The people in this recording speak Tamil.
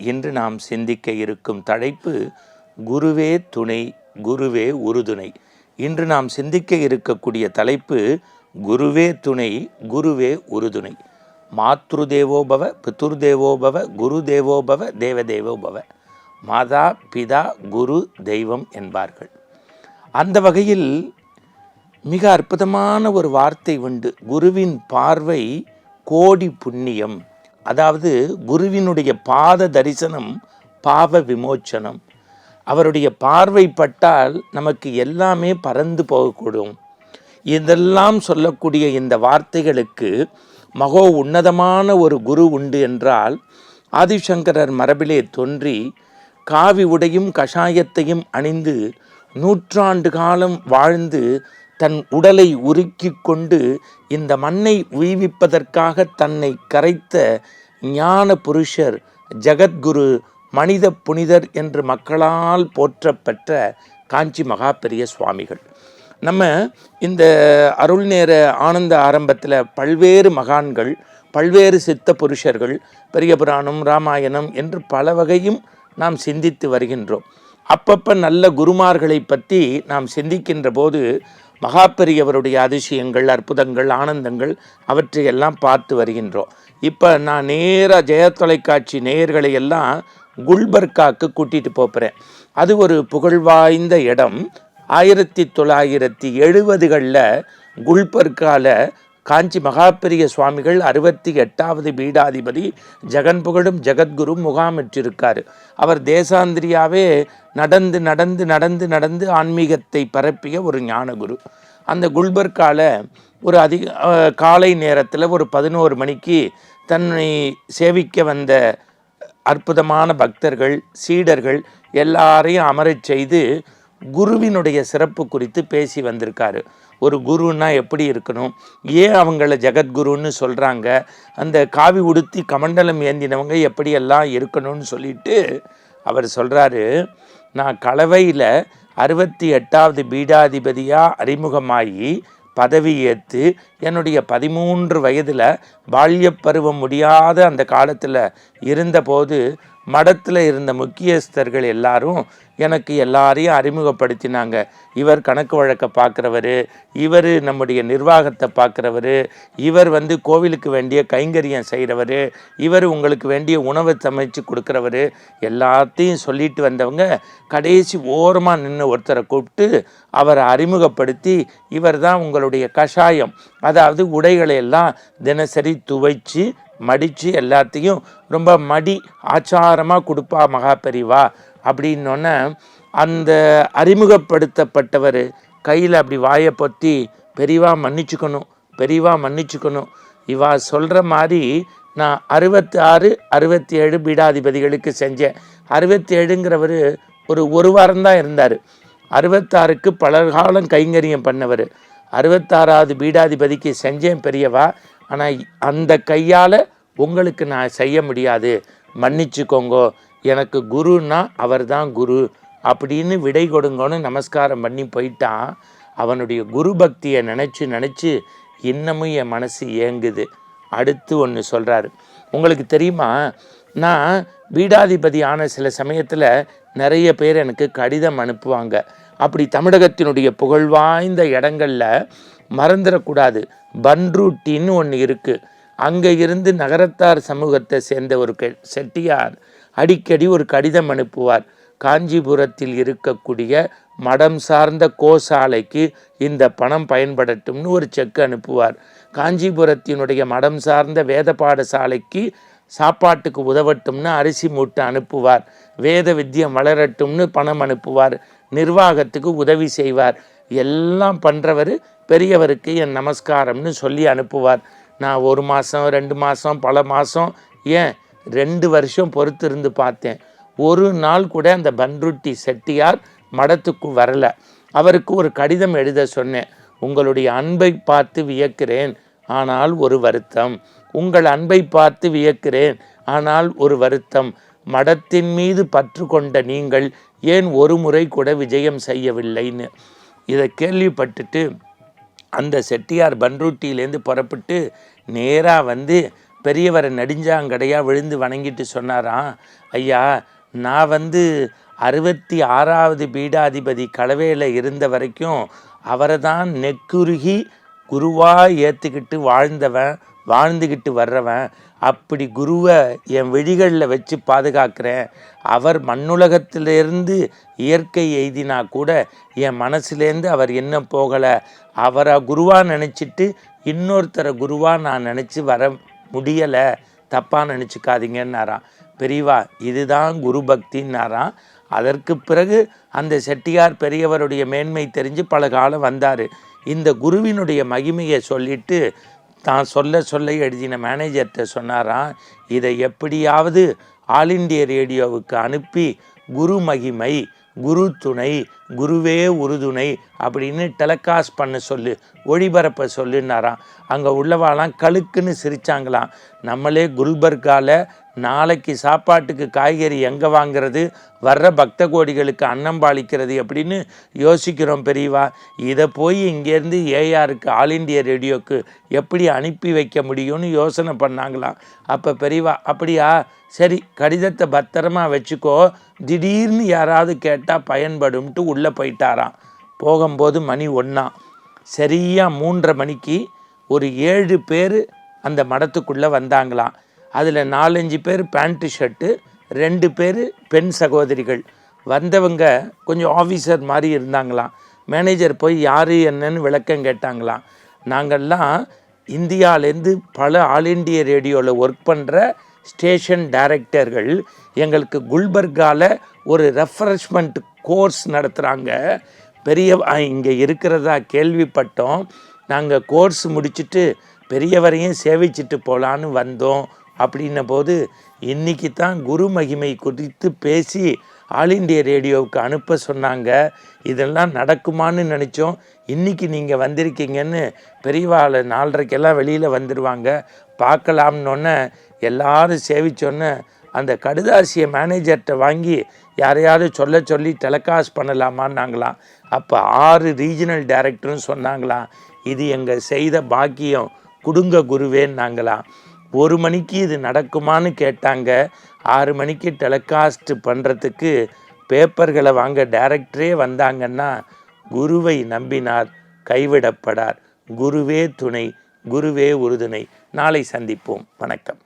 இன்று நாம் சிந்திக்க இருக்கும் தலைப்பு குருவே துணை குருவே உறுதுணை. இன்று நாம் சிந்திக்க இருக்கக்கூடிய தலைப்பு குருவே துணை குருவே உறுதுணை. மாத்ரு தேவோபவ பிதுர் தேவோபவ குரு தேவோபவ தேவதேவோபவ. மாதா பிதா குரு தெய்வம் என்பார்கள். அந்த வகையில் மிக அற்புதமான ஒரு வார்த்தை உண்டு. குருவின் பார்வை கோடி புண்ணியம். அதாவது குருவினுடைய பாத தரிசனம் பாவ விமோச்சனம். அவருடைய பார்வை பட்டால் நமக்கு எல்லாமே பறந்து போகக்கூடும். இதெல்லாம் சொல்லக்கூடிய இந்த வார்த்தைகளுக்கு மகோ உன்னதமான ஒரு குரு உண்டு என்றால் ஆதிசங்கரர் மரபிலே தோன்றி காவி உடையும் கஷாயத்தையும் அணிந்து நூற்றாண்டு காலம் வாழ்ந்து தன் உடலை உருக்கி கொண்டு இந்த மண்ணை உய்விப்பதற்காக தன்னை கரைத்த ஞான புருஷர் ஜகத்குரு மனித புனிதர் என்று மக்களால் போற்றப்பெற்ற காஞ்சி மகா பெரிய சுவாமிகள். நம்ம இந்த அருள் நேர ஆனந்த ஆரம்பத்தில் பல்வேறு மகான்கள் பல்வேறு சித்த புருஷர்கள் பெரிய புராணம் ராமாயணம் என்று பல வகையும் நாம் சிந்தித்து வருகின்றோம். அப்பப்போ நல்ல குருமார்களை பற்றி நாம் சிந்திக்கின்ற போது மகாபெரியவருடைய அதிசயங்கள் அற்புதங்கள் ஆனந்தங்கள் அவற்றையெல்லாம் பார்த்து வருகின்றோம். இப்போ நான் நேராக ஜெய தொலைக்காட்சி நேயர்களை எல்லாம் குல்பர்காக்கு கூட்டிகிட்டு போகிறேன் அது ஒரு புகழ்வாய்ந்த இடம். ஆயிரத்தி தொள்ளாயிரத்தி எழுபதுகளில் குல்பர்காவில் காஞ்சி மகாபெரிய சுவாமிகள் அறுபத்தி எட்டாவது பீடாதிபதி ஜெகன் புகழும் ஜெகத்குரு முகாமிட்டிருக்கார். அவர் தேசாந்திரியாவே நடந்து நடந்து நடந்து நடந்து ஆன்மீகத்தை பரப்பிய ஒரு ஞானகுரு. அந்த குல்பர்கால ஒரு அதிக காலை நேரத்தில் ஒரு பதினோரு மணிக்கு தன்னை சேவிக்க வந்த அற்புதமான பக்தர்கள் சீடர்கள் எல்லாரையும் அமரச் செய்து குருவினுடைய சிறப்பு குறித்து பேசி வந்திருக்காரு. ஒரு குருன்னா எப்படி இருக்கணும்? ஏன் அவங்கள ஜெகத்குருன்னு சொல்கிறாங்க அந்த காவி உடுத்தி கமண்டலம் ஏந்தினவங்க எப்படியெல்லாம் இருக்கணும்னு சொல்லிட்டு அவர் சொல்கிறாரு நான் கலவையில் அறுபத்தி எட்டாவது பீடாதிபதியாக அறிமுகமாகி பதவி ஏற்று என்னுடைய பதிமூன்று வயதில் பால்ய பருவம் முடியாத அந்த காலத்தில் இருந்தபோது மடத்தில் இருந்த முக்கியஸ்தர்கள் எல்லாரும் எனக்கு எல்லாரையும் அறிமுகப்படுத்தினாங்க. இவர் கணக்கு வழக்க பார்க்குறவர் இவர் நம்முடைய நிர்வாகத்தை பார்க்குறவர் இவர் வந்து கோவிலுக்கு வேண்டிய கைங்கரியம் செய்கிறவர் இவர் உங்களுக்கு வேண்டிய உணவை சமைச்சு கொடுக்குறவர் எல்லாத்தையும் சொல்லிட்டு வந்தவங்க கடைசி ஓரமாக நின்று ஒருத்தரை கூப்பிட்டு அவரை அறிமுகப்படுத்தி இவர் தான் உங்களுடைய கஷாயம். அதாவது உடைகளை எல்லாம் தினசரி துவைச்சு மடித்து எல்லாத்தையும் ரொம்ப மடி ஆச்சாரமாக கொடுப்பா மகாபெரிவா அப்படின்னோன்ன அந்த அறிமுகப்படுத்தப்பட்டவர் கையில் அப்படி வாயை பொத்தி பெரியவா மன்னிச்சுக்கணும் பெரியவா மன்னிச்சுக்கணும். இவா சொல்கிற மாதிரி நான் அறுபத்தி ஆறு அறுபத்தி ஏழு பீடாதிபதிகளுக்கு செஞ்சேன். அறுபத்தி ஏழுங்கிறவர் ஒரு ஒரு வாரம்தான் இருந்தார். அறுபத்தாறுக்கு பல காலம் கைங்கரியம் பண்ணவர். அறுபத்தாறாவது பீடாதிபதிக்கு செஞ்சேன் பெரியவா ஆனால் அந்த கையால் உங்களுக்கு நான் செய்ய முடியாது. மன்னிச்சுக்கோங்கோ. எனக்கு குருன்னா அவர் தான் குரு. அப்படின்னு விடை கொடுங்கன்னு நமஸ்காரம் பண்ணி போயிட்டான். அவனுடைய குரு பக்தியை நினச்சி நினச்சி இன்னமும் என் மனசு ஏங்குது. அடுத்து ஒன்று சொல்கிறாரு உங்களுக்கு தெரியுமா? நான் பீடாதிபதி ஆன சில சமயத்தில் நிறைய பேர் எனக்கு கடிதம் அனுப்புவாங்க. அப்படி தமிழகத்தினுடைய புகழ்வாய்ந்த இடங்களில் மறந்துடக்கூடாது பன்ரூட்டின்னு ஒன்று இருக்குது அங்கே இருந்து நகரத்தார் சமூகத்தை சேர்ந்த ஒரு கெ- செட்டியார் அடிக்கடி ஒரு கடிதம் அனுப்புவார். காஞ்சிபுரத்தில் இருக்கக்கூடிய மடம் சார்ந்த கோசாலைக்கு இந்த பணம் பயன்படட்டும்னு ஒரு செக் அனுப்புவார். காஞ்சிபுரத்தினுடைய மடம் சார்ந்த வேத பாடசாலைக்கு சாப்பாட்டுக்கு உதவட்டும்னு அரிசி மூட்டை அனுப்புவார். வேத வித்தியம் வளரட்டும்னு பணம் அனுப்புவார். நிர்வாகத்துக்கு உதவி செய்வார். எல்லாம் பண்ணுறவர் பெரியவருக்கு என் நமஸ்காரம்னு சொல்லி அனுப்புவார். நான் ஒரு மாதம் ரெண்டு மாதம் பல மாதம் ஏன்? ரெண்டு வருஷம் பொறுத்து இருந்து பார்த்தேன். ஒரு நாள் கூட அந்த பன்ருட்டி செட்டியார் மடத்துக்கு வரல. அவருக்கு ஒரு கடிதம் எழுத சொன்னேன். உங்களுடைய அன்பை பார்த்து வியக்கிறேன் ஆனால் ஒரு வருத்தம். உங்கள் அன்பை பார்த்து வியக்கிறேன் ஆனால் ஒரு வருத்தம். மடத்தின் மீது பற்று கொண்ட நீங்கள் ஏன் ஒரு முறை கூட விஜயம் செய்யவில்லைன்னு? இதை கேள்விப்பட்டுட்டு அந்த செட்டியார் பன்ருட்டியிலேருந்து புறப்பட்டு நேராக வந்து பெரியவரை நெடுஞ்சாங்கடையாக விழுந்து வணங்கிட்டு சொன்னாராம் ஐயா நான் வந்து அறுபத்தி ஆறாவது பீடாதிபதி கலவையில் இருந்த வரைக்கும் அவரை தான் நெக்குருகி குருவாக ஏற்றுக்கிட்டு வாழ்ந்தவன். வாழ்ந்துக்கிட்டு வர்றவன் அப்படி குருவை என் விழிகளில் வச்சு பாதுகாக்கிறேன். அவர் மண்ணுலகத்திலேருந்து இயற்கை எய்தினா கூட என் மனசுலேருந்து அவர் என்ன போகலை. அவரை குருவாக நினச்சிட்டு இன்னொருத்தரை குருவாக நான் நினச்சி வர முடியலை. தப்பாக நினச்சிக்காதீங்கன்னாராம். பெரியவா இதுதான் குரு பக்தின்னாராம். அதற்கு பிறகு அந்த செட்டியார் பெரியவருடைய மேன்மை தெரிஞ்சு பல காலம் வந்தார். இந்த குருவினுடைய மகிமையை சொல்லிட்டு தான் சொல்ல சொல்ல எழுதின மேனேஜர்கிட்ட சொன்னாராம் இதை எப்படியாவது ஆல் இண்டிய ரேடியோவுக்கு அனுப்பி குரு மகிமை குரு துணை குருவே உறுதுணை அப்படின்னு டெலகாஸ்ட் பண்ண சொல்லு ஒளிபரப்ப சொல்லுன்னாராம். அங்கே உள்ளவாலாம் கழுக்குன்னு சிரிச்சாங்களாம். நம்மளே குல்பர்கால நாளைக்கு சாப்பாட்டுக்கு காய்கறி எங்கே வாங்கிறது? வர்ற பக்த கோடிகளுக்கு அன்னம் பாலிக்கிறது அப்படின்னு யோசிக்கிறோம் பெரியவா. இதை போய் இங்கேருந்து ஏஆருக்கு ஆல் இண்டியா ரேடியோக்கு எப்படி அனுப்பி வைக்க முடியும்னு யோசனை பண்ணாங்களாம். அப்போ பெரியவா அப்படியா? சரி கடிதத்தை பத்திரமா வச்சுக்கோ. திடீர்னு யாராவது கேட்டால் பயன்படும்ட்டு உள்ளே போயிட்டாராம். போகும்போது மணி ஒன்றா சரியாக மூன்றரை மணிக்கு ஒரு ஏழு பேர் அந்த மடத்துக்குள்ளே வந்தாங்களாம். அதில் நாலஞ்சு பேர் பேண்ட்டு ஷர்ட்டு ரெண்டு பேர் பெண் சகோதரிகள். வந்தவங்க கொஞ்சம் ஆஃபீஸர் மாதிரி இருந்தாங்களாம். மேனேஜர் போய் யார் என்னன்னு விளக்கம் கேட்டாங்களாம். நாங்கள்லாம் இந்தியாவிலேருந்து பல ஆல் இண்டிய ரேடியோவில் ஒர்க் பண்ணுற ஸ்டேஷன் டைரக்டர்கள் எங்களுக்கு குல்பர்காவில் ஒரு ரெஃப்ரெஷ்மெண்ட் கோர்ஸ் நடத்துகிறாங்க பெரிய இங்கே இருக்கிறதா கேள்விப்பட்டோம். நாங்கள் கோர்ஸ் முடிச்சுட்டு பெரியவரையும் சேவிச்சிட்டு போகலான்னு வந்தோம். அப்படின்ன போது இன்னைக்கு தான் குரு மகிமை குறித்து பேசி ஆல் இண்டியா ரேடியோவுக்கு அனுப்ப சொன்னாங்க. இதெல்லாம் நடக்குமான்னு நினச்சோம். இன்றைக்கி நீங்கள் வந்திருக்கீங்கன்னு பெரியவாள் நாலரைக்கெல்லாம் வெளியில் வந்துடுவாங்க பார்க்கலாம்னொன்னே எல்லாரும் சேவிச்சோன்னே அந்த கடுதாசியை மேனேஜர்கிட்ட வாங்கி யாரையாவது சொல்ல சொல்லி டெலகாஸ்ட் பண்ணலாமான்னாங்களாம் அப்போ ஆறு ரீஜனல் டைரக்டரும் சொன்னாங்களாம். இது எங்கள் செய்த பாக்கியம் குடுங்க குருவேன்னாங்களாம் ஒரு மணிக்கு இது நடக்குமான்னு கேட்டாங்க. ஆறு மணிக்கு டெலிகாஸ்ட் பண்ணுறதுக்கு பேப்பர்களை வாங்க டைரக்டரே வந்தாங்கன்னா குருவை நம்பினார் கைவிடப்படார். குருவே துணை குருவே உறுதுணை. நாளை சந்திப்போம். வணக்கம்.